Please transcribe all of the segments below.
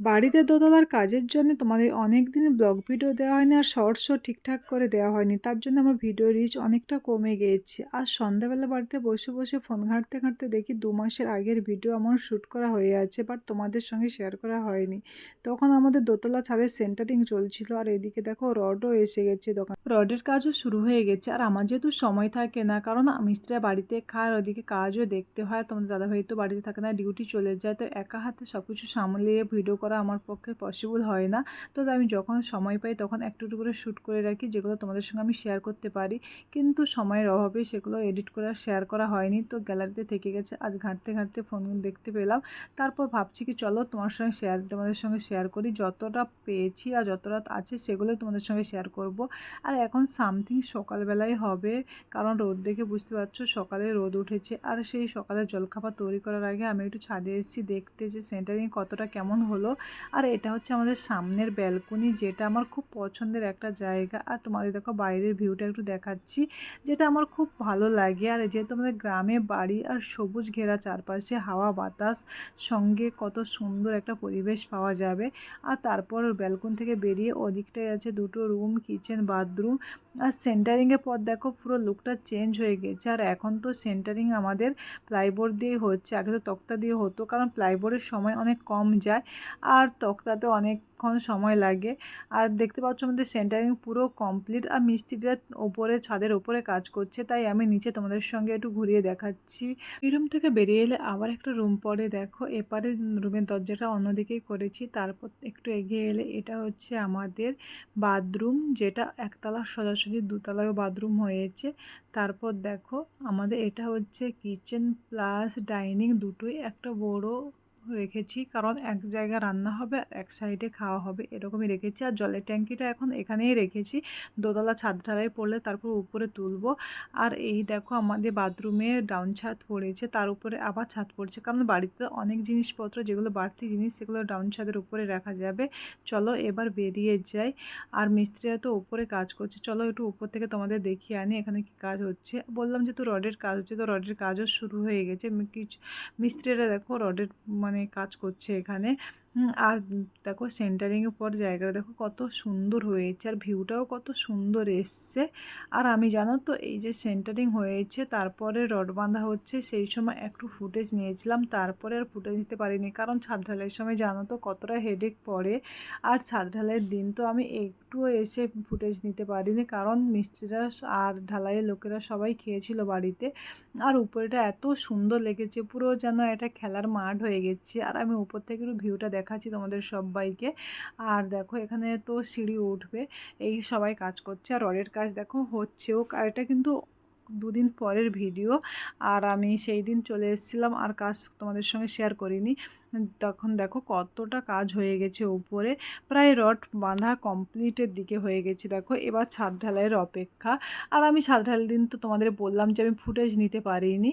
বাড়িতে দোতলার কাজের জন্য তোমাদের অনেক দিন ব্লগ ভিডিও দেওয়া হয়নি আর শর্টসও ঠিকঠাক করে দেওয়া হয়নি। তার জন্য আমার ভিডিও রিচ অনেকটা কমে গিয়েছে। আর সন্ধ্যাবেলা বাড়িতে বসে বসে ফোন ঘাঁটতে ঘাঁটতে দেখি দু মাসের আগের ভিডিও আমার শ্যুট করা হয়ে আছে বাট তোমাদের সঙ্গে শেয়ার করা হয়নি। তখন আমাদের দোতলা ছাদের সেন্টারিং চলছিল আর এদিকে দেখো রডও এসে গেছে দোকান। রডের কাজও শুরু হয়ে গেছে। আর আমার যেহেতু সময় থাকে না, কারণ মিস্ত্রিরা বাড়িতে খায় ওদিকে কাজও দেখতে হয়। তোমাদের দাদাভাই তো বাড়িতে থাকে না ডিউটি চলে যায়, তো একা হাতে সব কিছু সামলিয়ে ভিডিও আমার পক্ষে পসিবল হয় না। তো আমি যখন সময় পাই তখন একটু একটু করে শ্যুট করে রাখি, যেগুলো তোমাদের সঙ্গে আমি শেয়ার করতে পারি। কিন্তু সময়ের অভাবে সেগুলো এডিট করে শেয়ার করা হয়নি। তো গ্যালারিতে থেকে গেছে, আজ ঘাঁটতে ঘাঁটতে ফোন দেখতে পেলাম। তারপর ভাবছি কি চলো তোমার সঙ্গে শেয়ার তোমাদের সঙ্গে শেয়ার করি। যতটা পেয়েছি আর যতটা আছে সেগুলোই তোমাদের সঙ্গে শেয়ার করব। আর এখন সামথিং সকালবেলায় হবে, কারণ রোদ দেখে বুঝতে পারছ সকালে রোদ উঠেছে। আর সেই সকালে জলখাবার তৈরি করার আগে আমি একটু ছাদে এসেছি, দেখতে যে সেন্টারিং কতটা কেমন হলো। আর এটা হচ্ছে আমাদের সামনের ব্যালকনি যেটা আমার খুব পছন্দের একটা জায়গা। আর তোমাদের দেখো বাইরের ভিউটা একটু দেখাচ্ছি, যেটা আমার খুব ভালো লাগে। আর যেহেতু আমাদের গ্রামে বাড়ি আর সবুজ ঘেরা চারপাশে হাওয়া বাতাস, সঙ্গে কত সুন্দর একটা পরিবেশ পাওয়া যাবে। আর তারপর ব্যালকনি থেকে বেরিয়ে ওদিকটায় আছে দুটো রুম কিচেন বাথরুম আর সেন্টারিংয়ের পর দেখো পুরো লুকটা চেঞ্জ হয়ে গেছে। আর এখন তো সেন্টারিং আমাদের প্লাইবোর্ড দিয়ে হচ্ছে। আগে তো তক্তা দিয়ে হতো, কারণ প্লাইবোর্ডের সময় অনেক কম যায়। আর তক্তাতে অনেকক্ষণ সময় লাগে। আর দেখতে পাচ্ছ আমাদের সেন্টারিং পুরো কমপ্লিট আর মিস্ত্রিরা ওপরে, ছাদের ওপরে কাজ করছে। তাই আমি নিচে তোমাদের সঙ্গে একটু ঘুরিয়ে দেখাচ্ছি। এই রুম থেকে বেরিয়ে এলে আবার একটা রুম পরে দেখো। এপারে রুমের দরজাটা অন্যদিকেই করেছি। তারপর একটু এগিয়ে এলে এটা হচ্ছে আমাদের বাথরুম, যেটা একতলা সোজাসুজি দুতলায় বাথরুম হয়েছে। তারপর দেখো, আমাদের এটা হচ্ছে কিচেন প্লাস ডাইনিং দুটোই, একটা বড় রেখেছি। কারণ এক জায়গায় রান্না হবে আর এক সাইডে খাওয়া হবে, এরকমই রেখেছি। আর জলের ট্যাঙ্কিটা এখন এখানেই রেখেছি। দোতলা ছাদ ঢালাই পড়লে তারপর উপরে তুলবো। আর এই দেখো আমাদের বাথরুমে ডাউন ছাদ পড়েছে, তার উপরে আবার ছাদ পড়ছে। কারণ বাড়িতে অনেক জিনিসপত্র, যেগুলো বাড়তি জিনিস, সেগুলো ডাউন ছাদের উপরে রাখা যাবে। চলো এবার বেরিয়ে যাই। আর মিস্ত্রিরা তো উপরে কাজ করছে। চলো একটু উপর থেকে তোমাদের দেখিয়ে আনি এখানে কি কাজ হচ্ছে। বললাম যে তো রডের কাজ হচ্ছে, তো রডের কাজও শুরু হয়ে গেছে। কিছু মিস্ত্রিরা দেখো রডের মানে কাজ করছে এখানে। আর দেখো সেন্টারিংয়ের পর জায়গাটা দেখো কত সুন্দর হয়েছে, আর ভিউটাও কত সুন্দর এসছে। আর আমি জানো তো, এই যে সেন্টারিং হয়েছে, তারপরে রড বাঁধা হচ্ছে, সেই সময় একটু ফুটেজ নিয়েছিলাম, তারপরে আর ফুটেজ নিতে পারিনি, কারণ ছাদ ঢালাইয়ের সময় জানো তো কতটা হেডেক পড়ে। আর ছাদ ঢালাইয়ের দিন তো আমি একটুও এসে ফুটেজ নিতে পারিনি, কারণ মিস্ত্রিরা আর ঢালাইয়ের লোকেরা সবাই খেয়েছিল বাড়িতে। আর উপরেটা এত সুন্দর লেগেছে, পুরো যেন এটা খেলার মাঠ হয়ে গেছে, আর আমি উপর থেকে একটু ভিউটা দেখাচ্ছি তোমাদের সবাইকে। আর দেখো, এখানে তো সিঁড়ি উঠবে, এই সবাই কাজ করছে। আর রডের কাজ দেখো হচ্ছেও আর এটা কিন্তু দুদিন পরের ভিডিও। আর আমি সেই দিন চলে এসেছিলাম, আর কাজ তোমাদের সঙ্গে শেয়ার করিনি। তখন দেখো কতটা কাজ হয়ে গেছে উপরে। প্রায় রড বাঁধা কমপ্লিটের দিকে হয়ে গেছে দেখো। এবার ছাদ ঢালাইয়ের অপেক্ষা। আর আমি ছাদ ঢালাই দিন তো তোমাদের বললাম যে আমি ফুটেজ নিতে পারিনি।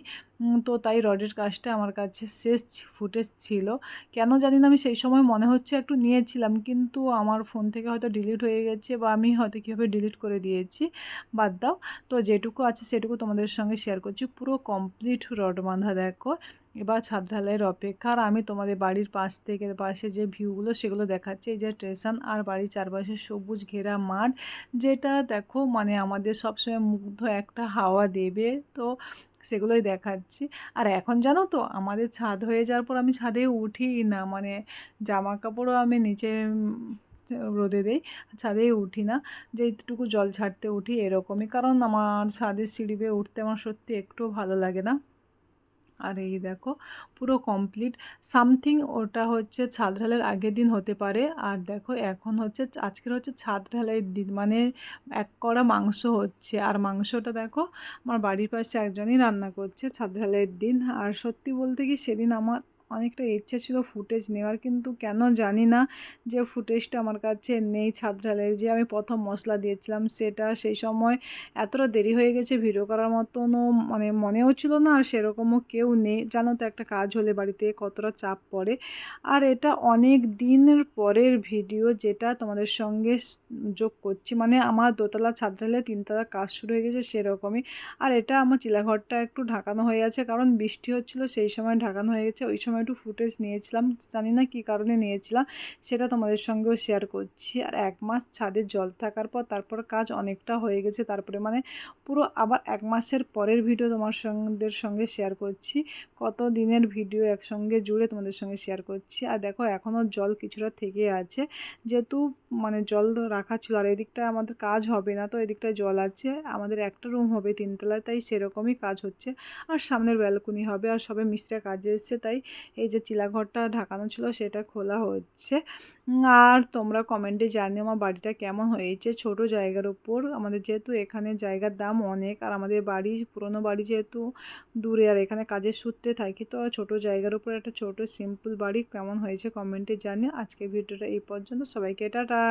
তো তাই রডের কাজটা আমার কাছে শেষ ফুটেজ ছিল। কেন জানি না, আমি সেই সময় মনে হচ্ছে একটু নিয়েছিলাম। কিন্তু আমার ফোন থেকে হয়তো ডিলিট হয়ে গেছে বা আমি হয়তো কীভাবে ডিলিট করে দিয়েছি, বাদ দাও। তো যেটুকু আছে সেটুকু তোমাদের সঙ্গে শেয়ার করছি। পুরো কমপ্লিট রড বাঁধা দেখো। এবার ছাদ ঢালাইয়ের অপেক্ষা আর আমি তোমাদের বাড়ির পাশ থেকে পাশে যে ভিউগুলো সেগুলো দেখাচ্ছি। এই যে স্টেশন আর বাড়ির চারপাশে সবুজ ঘেরা মাঠ, যেটা দেখো মানে আমাদের সবসময় মুগ্ধ একটা হাওয়া দেবে, তো সেগুলোই দেখাচ্ছি। আর এখন জানো তো, আমাদের ছাদ হয়ে যাওয়ার পর আমি ছাদে উঠি না মানে জামা কাপড়ও আমি নিচে রোদে দেই ছাদেই উঠি না। যে একটুকু জল ছাড়তে উঠি এরকমই, কারণ আমার ছাদের সিঁড়ি বেয়ে উঠতে আমার সত্যি একটুও ভালো লাগে না। আর এই দেখো, পুরো কমপ্লিট সামথিং ওটা হচ্ছে ছাদ ঢালের আগের দিন হতে পারে। আর দেখো, এখন হচ্ছে, আজকের হচ্ছে ছাদ ঢালের দিন। মানে এক কড়া মাংস হচ্ছে। আর মাংসটা দেখো, আমার বাড়ির পাশে একজনই রান্না করছে ছাদ ঢালাইয়ের দিন। আর সত্যি বলতে কি, সেদিন আমার অনেকটা ইচ্ছে ছিল ফুটেজ নেওয়ার, কিন্তু কেন জানি না যে ফুটেজটা আমার কাছে নেই ছাদ ঢালের। যে আমি প্রথম মশলা দিয়েছিলাম সেটা সেই সময় এতটা দেরি হয়ে গেছে, ভিডিও করার মতনও মানে মনেও ছিল না আর সেরকমও কেউ নেই। জানো তো একটা কাজ হলে বাড়িতে কতটা চাপ পড়ে। আর এটা অনেক দিনের পরের ভিডিও যেটা তোমাদের সঙ্গে যোগ করছি। মানে আমার দোতলা ছাদ ঢালে তিনতলা কাজ শুরু হয়ে গেছে সেরকমই। আর এটা আমার চিলাঘরটা একটু ঢাকানো হয়ে আছে, কারণ বৃষ্টি হচ্ছিল সেই সময় ঢাকানো হয়ে গেছে, ওই সময় সময় একটু ফুটেজ নিয়েছিলাম, জানি না কী কারণে নিয়েছিলাম, সেটা তোমাদের সঙ্গেও শেয়ার করছি। আর এক মাস ছাদে জল থাকার পর তারপর কাজ অনেকটা হয়ে গেছে, তারপরে মানে পুরো আবার এক মাসের পরের ভিডিও তোমার সঙ্গেদের সঙ্গে শেয়ার করছি। কত দিনের ভিডিও একসঙ্গে জুড়ে তোমাদের সঙ্গে শেয়ার করছি। আর দেখো এখনও জল কিছুটা থেকে আছে, যেহেতু মানে জল রাখা ছিল, আর এদিকটা আমাদের কাজ হবে না, তো এদিকটায় জল আছে। আমাদের একটা রুম হবে তিনতলায়, তাই সেরকমই কাজ হচ্ছে। আর সামনের ব্যালকনি হবে, আর সবে মিস্ত্রিরা কাজে এসছে, তাই এই যে চিলাঘরটা ঢাকানো ছিল সেটা খোলা হচ্ছে। আর তোমরা কমেন্টে জানিও আমার বাড়িটা কেমন হয়েছে ছোট জায়গার উপর আমাদের যেহেতু এখানে জায়গার দাম অনেক আর আমাদের বাড়ি, পুরনো বাড়ি যেহেতু দূরে আর এখানে কাজের সূত্রে থাকি, তো ছোট জায়গার উপর একটা ছোট সিম্পল বাড়ি কেমন হয়েছে কমেন্টে জানিও। আজকে ভিডিওটা এই পর্যন্ত। সবাইকে টাটা!